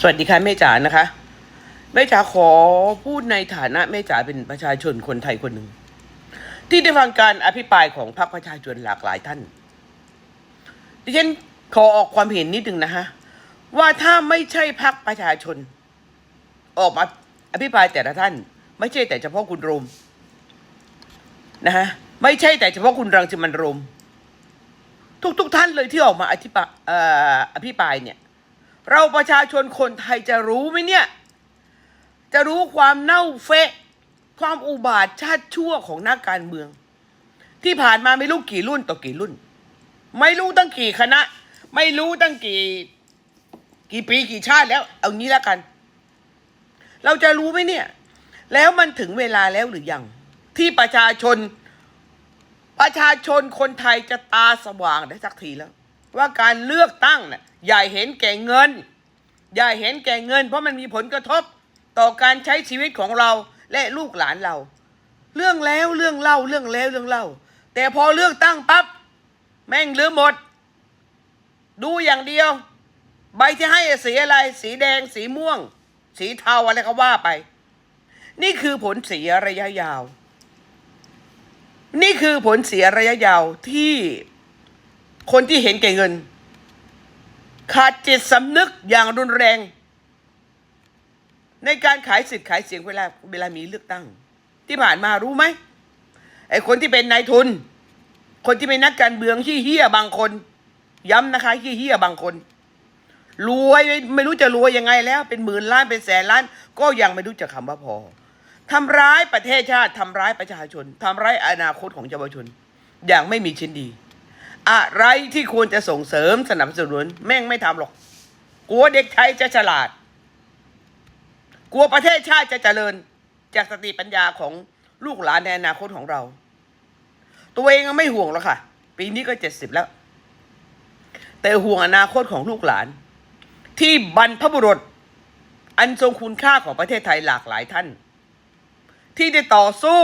สวัสดีค่ะแม่จ๋านะคะแม่จ๋าขอพูดในฐานะแม่จ๋าเป็นประชาชนคนไทยคนหนึ่ง ที่ได้ฟังการอภิปรายของพรรคประชาชนหลากหลายท่าน ดิฉันขอออกความเห็นนิดนึงนะคะว่าถ้าไม่ใช่พรรคประชาชน ออกมาอภิปรายแต่ละท่าน ไม่ใช่แต่เฉพาะคุณรมนะฮะไม่ใช่แต่เฉพาะคุณรังสิมันรมทุกๆทท่านเลยที่ออกมาอธิปออภิปรายเนี่ย เราประชาชนคนไทยจะรู้ไหมเนี่ย จะรู้ความเน่าเฟะ ความอุบาทชาติชั่วของนักการเมือง ที่ผ่านมาไม่รู้กี่รุ่นต่อกี่รุ่น ไม่รู้ตั้งกี่คณะ ไม่รู้ตั้งกี่กี่ปีกี่ชาติแล้ว เอางี้แล้วกัน เราจะรู้ไหมเนี่ย แล้วมันถึงเวลาแล้วหรือยัง ที่ประชาชน ประชาชนคนไทยจะตาสว่างได้สักทีแล้ว ว่าการเลือกตั้งเน่ะ อย่าเห็นแก่เงิน อย่าเห็นแก่เงิน เพราะมันมีผลกระทบต่อการใช้ชีวิตของเราและลูกหลานเรา เรื่องแล้วเรื่องเล่าเรื่องแล้วเรื่องเล่า แต่พอเลือกตั้งปั๊บแม่งลืมหมด ดูอย่างเดียว ใบที่ให้สีอะไร สีแดง สีม่วง สีเทาอะไรก็ว่าไป นี่คือผลเสียระยะยาว นี่คือผลเสียระยะยาวที่คนที่เห็นแก่เงิน ขาดจิตสำนึกอย่างรุนแรง ในการขายสิทธิ์ขายเสียงเวลาเวลามีเลือกตั้ง ที่ผ่านมารู้ไหมไอ้คนที่เป็นนายทุน คนที่เป็นนักการเมืองที่เฮี้ยบางคน ย้ำนะคะที่เฮี้ยบางคนรวยไม่รู้จะรวยยังไงแล้ว เป็นหมื่นล้านเป็นแสนล้าน ก็ยังไม่รู้จักคำว่าพอทำร้ายประเทศชาติทำร้ายประชาชนทำร้ายอนาคตของเยาวชน อย่างไม่มีชิ้นดี อะไรที่ควรจะส่งเสริมสนับสนุนแม่งไม่ทำหรอก กลัวเด็กไทยจะฉลาด กลัวประเทศชาติจะเจริญ จากสติปัญญาของลูกหลานในอนาคตของเรา ตัวเองไม่ห่วงหรอกค่ะ ปีนี้ก็เจ็ดสิบแล้ว แต่ห่วงอนาคตของลูกหลาน ที่บรรพบุรุษ อันทรงคุณค่าของประเทศไทยหลากหลายท่าน ที่ได้ต่อสู้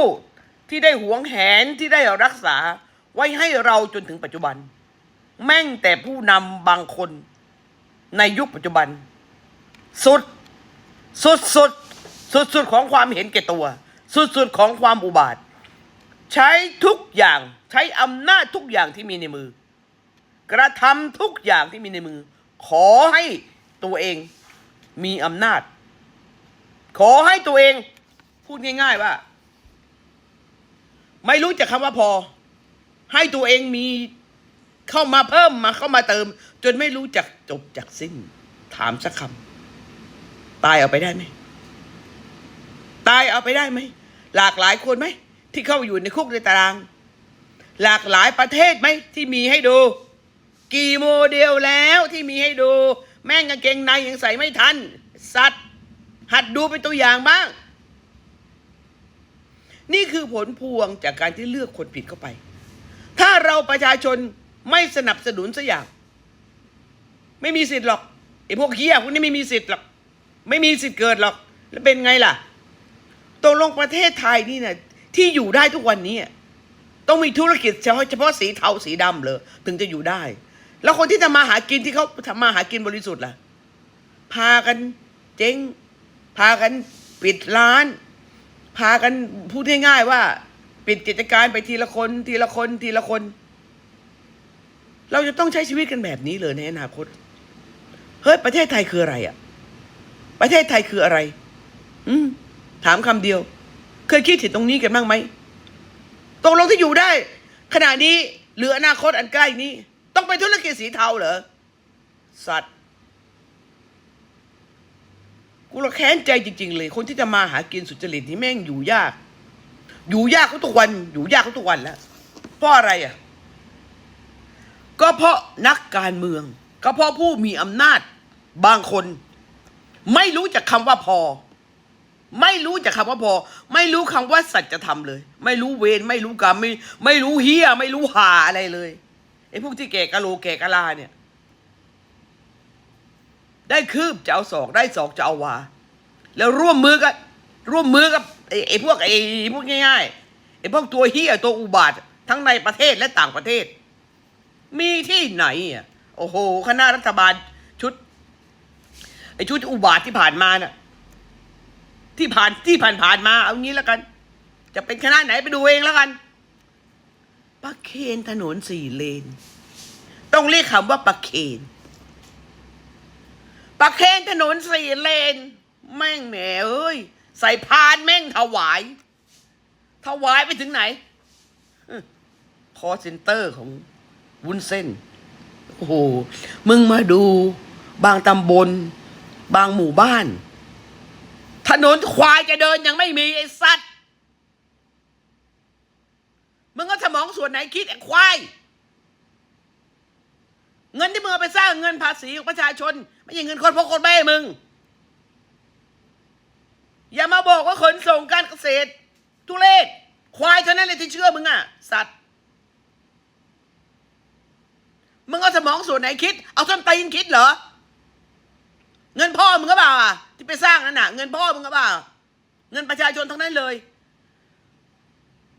ที่ได้หวงแหนที่ได้รักษา ไว้ให้เราจนถึงปัจจุบัน แม่งแต่ผู้นำบางคนในยุคปัจจุบัน สุด สุดสุดสุดสุดของความเห็นแก่ตัว สุดสุดของความอุบาท ใช้ทุกอย่างใช้อำนาจทุกอย่างที่มีในมือ กระทำทุกอย่างที่มีในมือ ขอให้ตัวเองมีอำนาจ ขอให้ตัวเองพูดง่ายๆว่า ไม่รู้จักคำว่าพอ ให้ตัวเองมีเข้ามาเพิ่มมาเข้ามาเติม จนไม่รู้จักจบจากสิ้น ถามสักคำตายเอาไปได้ไหมตายเอาไปได้ไหมหลากหลายคนไหมที่เข้าอยู่ในคุกในตาราง หลากหลายประเทศไหมที่มีให้ดู กี่โมเดลแล้วที่มีให้ดู แม่งกางเกงในยังใส่ไม่ทัน สัตว์ หัดดูเป็นตัวอย่างบ้าง นี่คือผลพวงจากการที่เลือกคนผิดเข้าไป เราประชาชนไม่สนับสนุนสักอย่าง ไม่มีสิทธิ์หรอกไอ้พวกเฮียพวกนี้ไม่มีสิทธิ์หรอก ไม่มีสิทธิ์เกิดหรอก แล้วเป็นไงล่ะตกลงประเทศไทยนี่นะที่อยู่ได้ทุกวันนี้ต้องมีธุรกิจเฉพาะเฉพาะสีเทาสีดำเลยถึงจะอยู่ได้ แล้วคนที่ทำมาหากินที่เขาทำมาหากินบริสุทธิ์ล่ะ พากันเจ๊ง พากันปิดร้าน พากันพูดง่ายๆว่า ปิดกิจการไปทีละคน ทีละคนทีละคน เราจะต้องใช้ชีวิตกันแบบนี้เลยในอนาคตเฮ้ยประเทศไทยคืออะไรอะ่ะ ประเทศไทยคืออะไร อืมถามคำเดียว เคยคิดถึงตรงนี้กันบ้างไหมตกลงที่อยู่ได้ ขณะนี้หรืออนาคตอันใกล้นี้ ต้องเป็นธุรกิจสีเทาเหรอสัตว์กูละแค้นใจจริง ๆ เลย คนที่จะมาหากินสุจริตนี่แม่งอยู่ยาก อยู่ยากเขาทุกวัน อยู่ยากเขาทุกวันแล้วเพราะอะไรอะ ก็เพราะนักการเมือง ก็เพราะผู้มีอำนาจบางคน ไม่รู้จักคำว่าพอ ไม่รู้จักคำว่าพอ ไม่รู้คำว่าสัจธรรมเลย ไม่รู้เวรไม่รู้กรรมไม่ไม่รู้เฮียไม่รู้หาอะไรเลยไอ้พวกที่แก่กะโลแก่กะลาเนี่ย ได้คืบจะเอาศอกได้ศอกจะเอาวาแล้วร่วมมือกันร่วมมือกับ ไอ้ไอ้พวกไอ้พวกง่ายๆไอ้พวกตัวเฮียตัวอุบาททั้งในประเทศและต่างประเทศ มีที่ไหนอะโอ้โหคณะรัฐบาลชุดไอ้ชุดอุบาทที่ผ่านมาน่ะ ที่ผ่านที่ผ่านผ่านมา เอางี้แล้วกัน จะเป็นคณะไหนไปดูเองแล้วกันประเคนถนนสี่เลน ต้องเรียกคำว่าประเคนประเคนถนนสี่เลน แม่งแหมเอ้ย ใส่พานแม่งถวาย ถวายไปถึงไหนคอเซ็นเตอร์ของวุ้นเส้น โอ้โห มึงมาดูบางตำบล บางหมู่บ้าน ถนนควายจะเดินยังไม่มีไอ้สัตว์ มึงก็สมองส่วนไหนคิดไอ้ควาย เงินที่มึงเอาไปสร้างเงินภาษีของประชาชน ไม่ใช่เงินคนพกคนแม่มึง อย่ามาบอกว่าขนส่งการเกษตร ทุเรศควายเท่านั้นเลยที่เชื่อมึงอะ สัตว์ มึงเอาสมองส่วนไหนคิด เอาส้นตีนคิดเหรอ เงินพ่อมึงก็เปล่าอะที่ไปสร้างนั่นน่ะ เงินพ่อมึงก็เปล่า เงินประชาชนทั้งนั้นเลย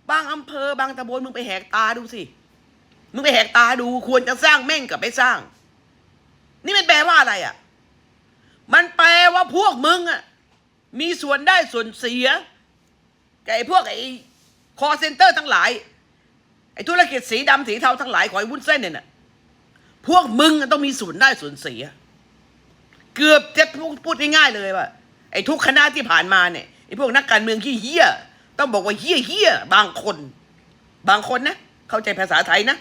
บางอำเภอบางตำบลมึงไปแหกตาดูสิ มึงไปแหกตาดูควรจะสร้างแม่งกับไปสร้าง นี่มันแปลว่าอะไรอะ มันแปลว่าพวกมึงอะ มีส่วนได้ส่วนเสียกับไอ้พวกไอ้คอเซ็นเตอร์ทั้งหลายไอ้ธุรกิจสีดำสีเทาทั้งหลายของไอ้วุ้นเส้นเนี่ยนะพวกมึงต้องมีส่วนได้ส่วนเสีย เกือบจะพูดง่ายๆเลยว่าไอ้ทุกคณะที่ผ่านมาเนี่ยไอ้พวกนักการเมืองขี้เหี้ยต้องบอกว่าเหี้ยเหี้ยบางคน บางคนนะ เข้าใจภาษาไทยนะ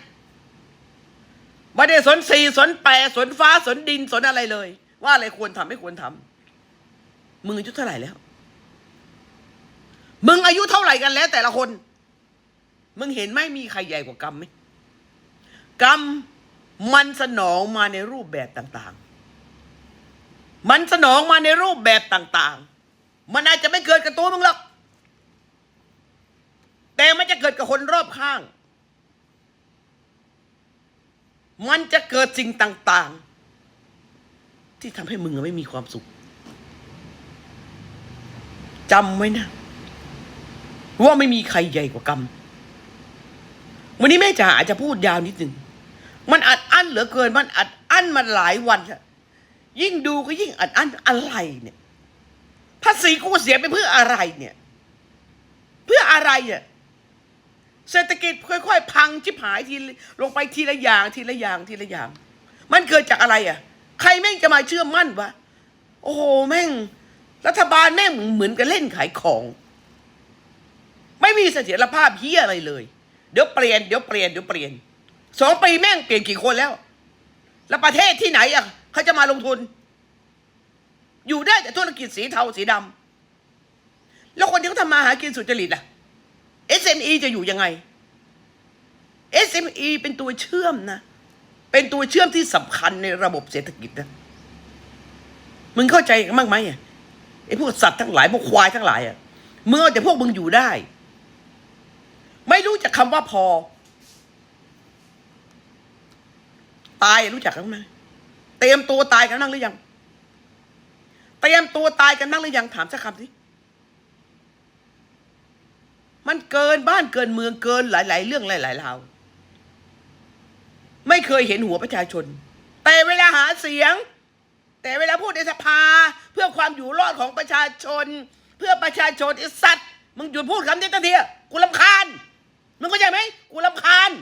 ไม่ได้สนสีสนแปรสนฟ้าสนดินสนอะไรเลย ว่าอะไรควรทำไม่ควรทำ มึงอายุเท่าไหร่แล้ว มึงอายุเท่าไหร่กันแล้ว แต่ละคน มึงเห็นไหมมีใครใหญ่กว่ากรรมไหมกรรมมันสนองมาในรูปแบบต่างๆ มันสนองมาในรูปแบบต่างๆ มันอาจจะไม่เกิดกับตัวมึงหรอก แต่มันจะเกิดกับคนรอบข้าง มันจะเกิดสิ่งต่าง ๆ ที่ทำให้มึงไม่มีความสุข จำไว้นะ ว่าไม่มีใครใหญ่กว่ากรรม วันนี้แม่จ๋าอาจจะพูดยาวนิดหนึ่ง มันอัดอั้นเหลือเกิน มันอัดอั้นมาหลายวันยิ่งดูก็ยิ่งอัดอั้นอะไรเนี่ยภาษีกูเสียไปเพื่ออะไรเนี่ย เพื่ออะไรอะเศรษฐกิจค่อยๆ พังชิบหายทีลงไปทีละอย่างทีละอย่างทีละอย่าง มันเกิดจากอะไรอะ ใครแม่งจะมาเชื่อมั่นวะ โอ้โหแม่ง รัฐบาลแม่งเหมือนกับเล่นขายของ ไม่มีเสถียรภาพเฮียอะไรเลย เดี๋ยวเปลี่ยนเดี๋ยวเปลี่ยนเดี๋ยวเปลี่ยนสองปีแม่งเปลี่ยนกี่คนแล้ว แล้วประเทศที่ไหนอะเขาจะมาลงทุน อยู่ได้แต่ธุรกิจสีเทาสีดำแล้วคนที่เขาทำมาหากินสุจริตล่ะ SME จะอยู่ยังไง SME เป็นตัวเชื่อมนะ เป็นตัวเชื่อมที่สำคัญในระบบเศรษฐกิจนะ มึงเข้าใจกันบ้างไหมอะ ไอ้พวกสัตว์ทั้งหลายพวกควายทั้งหลายอะมึงเอาแต่พวกมึงอยู่ได้ ไม่รู้จักคำว่าพอ ตายรู้จักกันไหมเตรียมตัวตายกันบ้างหรือยังเตรียมตัวตายกันบ้างหรือยังถามสักคำสิมันเกินบ้านเกินเมืองเกินหลาย ๆ เรื่องหลายๆราวไม่เคยเห็นหัวประชาชน แต่เวลาหาเสียง แต่เวลาพูดในสภาเพื่อความอยู่รอดของประชาชน เพื่อประชาชนไอ้สัตว์มึงหยุดพูดคำนี้ตั้งทีกูลำคาญมึงเข้าใจไหมกูลำคาญ